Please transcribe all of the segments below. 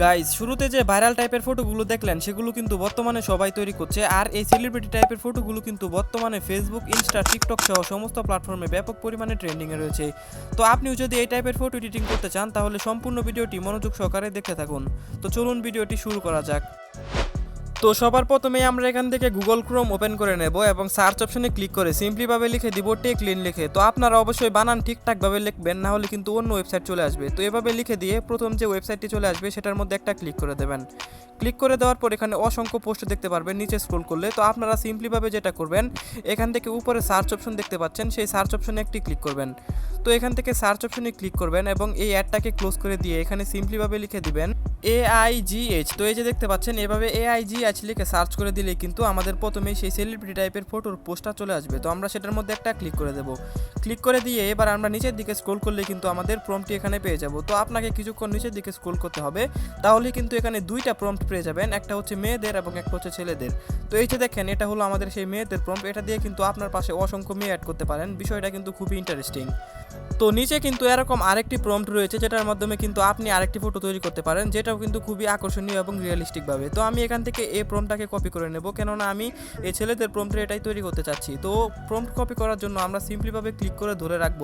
Guys শুরুতে যে viral টাইপের ফটোগুলো দেখলেন, সেগুলো কিন্তু বর্তমানে সবাই তৈরি করছে। আর এই সেলিব্রিটি টাইপের ফটোগুলো কিন্তু বর্তমানে ফেসবুক ইনস্টা টিকটক সহ সমস্ত প্ল্যাটফর্মে ব্যাপক পরিমাণে ট্রেন্ডিংয়ে রয়েছে। তো আপনিও যদি এই টাইপের ফটো এডিটিং করতে চান, তাহলে সম্পূর্ণ ভিডিওটি মনোযোগ সহকারে দেখতে থাকুন। তো চলুন ভিডিওটি শুরু করা যাক। তো সবার প্রথমে আমরা এখান থেকে গুগল ক্রোম ওপেন করে নেব এবং সার্চ অপশনে ক্লিক করে সিম্পলিভাবে লিখে দিব টেক লিন লিখে। তো আপনারা অবশ্যই বানান ঠিকঠাকভাবে লিখবেন, না হলে কিন্তু অন্য ওয়েবসাইট চলে আসবে। তো এভাবে লিখে দিয়ে প্রথম যে ওয়েবসাইটটি চলে আসবে সেটার মধ্যে একটা ক্লিক করে দেবেন। ক্লিক করে দেওয়ার পর এখানে অসংখ্য পোস্ট দেখতে পারবেন নিচে স্ক্রোল করলে। তো আপনারা সিম্পলিভাবে যেটা করবেন, এখান থেকে উপরে সার্চ অপশন দেখতে পাচ্ছেন, সেই সার্চ অপশনে একটি ক্লিক করবেন। তো এখান থেকে সার্চ অপশনে ক্লিক করবেন এবং এই অ্যাডটাকে ক্লোজ করে দিয়ে এখানে সিম্পলিভাবে লিখে দিবেন এআইজিএইচ তো এই যে দেখতে পাচ্ছেন, এভাবে এআইজিএইচ লিখে সার্চ করে দিলে কিন্তু আমাদের প্রথমেই সেই সেলিব্রিটি টাইপের ফটোর পোস্টটা চলে আসবে। তো আমরা সেটার মধ্যে একটা ক্লিক করে দেবো। ক্লিক করে দিয়ে এবার আমরা নিচের দিকে স্ক্রোল করলে কিন্তু আমাদের প্রম্পটি এখানে পেয়ে যাব। তো আপনাকে কিছুক্ষণ নিচের দিকে স্ক্রোল করতে হবে। তাহলে কিন্তু এখানে দুইটা প্রম্পট পেয়ে যাবেন। একটা হচ্ছে মেয়েদের এবং একটা হচ্ছে ছেলেদের। তো এই যে দেখেন, এটা হলো আমাদের সেই মেয়েদের প্রম্পট এটা দিয়ে কিন্তু আপনার পাশে অসংখ্য মেয়ে অ্যাড করতে পারেন। বিষয়টা কিন্তু খুবই ইন্টারেস্টিং তো নিচে কিন্তু এরকম আরেকটি প্রম্পট রয়েছে, যেটার মাধ্যমে কিন্তু আপনি আরেকটি ফটো তৈরি করতে পারেন, যেটাও কিন্তু খুবই আকর্ষণীয় এবং রিয়েলিস্টিক ভাবে। তো আমি এখান থেকে এই প্রম্পটটাকে কপি করে নেব, কেননা আমি এই ছেলেদের প্রম্পটে এটাই তৈরি করতে চাচ্ছি। তো প্রম্পট কপি করার জন্য আমরা সিম্পলিভাবে ক্লিক করে ধরে রাখব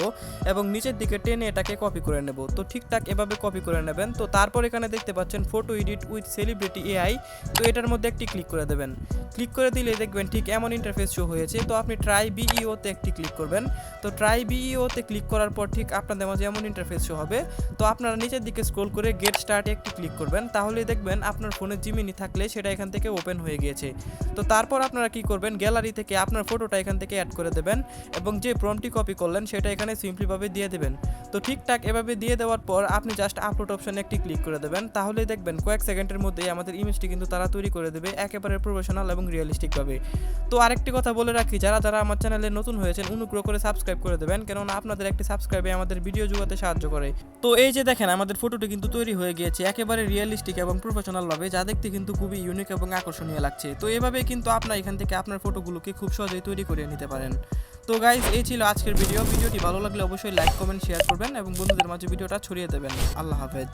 এবং নিচের দিকে টেনে এটাকে কপি করে নেব। তো ঠিকঠাক এভাবে কপি করে নেবেন। তো তারপর এখানে দেখতে পাচ্ছেন photo edit with celebrity AI তো এটার মধ্যে একটি ক্লিক করে দেবেন। ক্লিক করে দিলে দেখবেন ঠিক এমন ইন্টারফেস শো হয়েছে। তো আপনি ট্রাই বিইওতে একটি ক্লিক করবেন। তো ট্রাই বিইওতে ক্লিক করার পর ঠিক আপনাদের মাঝে এমন ইন্টারফেস শো হবে। তো আপনারা নিচের দিকে স্ক্রোল করে গেট স্টার্টে একটি ক্লিক করবেন। তাহলে দেখবেন আপনার ফোনে জিমিনি থাকলে সেটা এখান থেকে ওপেন হয়ে গিয়েছে। তো তারপর আপনারা কি করবেন? গ্যালারি থেকে আপনার ফটোটা এখান থেকে অ্যাড করে দেবেন এবং যে প্রমটি কপি করলেন সেটা এখানে সিম্পলিভাবে দিয়ে দেবেন। তো ঠিকঠাক এভাবে দিয়ে দেওয়ার পর আপনি জাস্ট আপলোড অপশনে একটি ক্লিক করে দেবেন। তাহলে দেখবেন কয়েক সেকেন্ডের মধ্যেই আমাদের ইমেজটি কিন্তু তারা তৈরি করে দেবে একেবারে প্রফেশনাল এবং রিয়েলিস্টিকভাবে তো আরেকটি কথা বলে রাখি, যারা যারা আমার চ্যানেলে নতুন হয়েছেন, অনুগ্রহ করে সাবস্ক্রাইব করে দেবেন। কেননা আপনাদের একটি সাবস্ক্রাইবে আমাদের ভিডিও জোগাতে সাহায্য করে। তো এই যে দেখেন, আমাদের ফটোটি কিন্তু তৈরি হয়ে গিয়েছে একেবারে রিয়েলিস্টিক এবং প্রফেশনাল ভাবে, যা দেখতে কিন্তু খুবই ইউনিক এবং আকর্ষণীয় লাগছে। তো এভাবে কিন্তু আপনার এখান থেকে আপনার ফটোগুলোকে খুব সহজেই তৈরি করে নিতে পারেন। তো গাইজ এই ছিল আজকের ভিডিও ভিডিওটি ভালো লাগলে অবশ্যই লাইক কমেন্ট শেয়ার করবেন এবং বন্ধুদের মাঝে ভিডিওটা ছড়িয়ে দেবেন। আল্লাহ হাফেজ।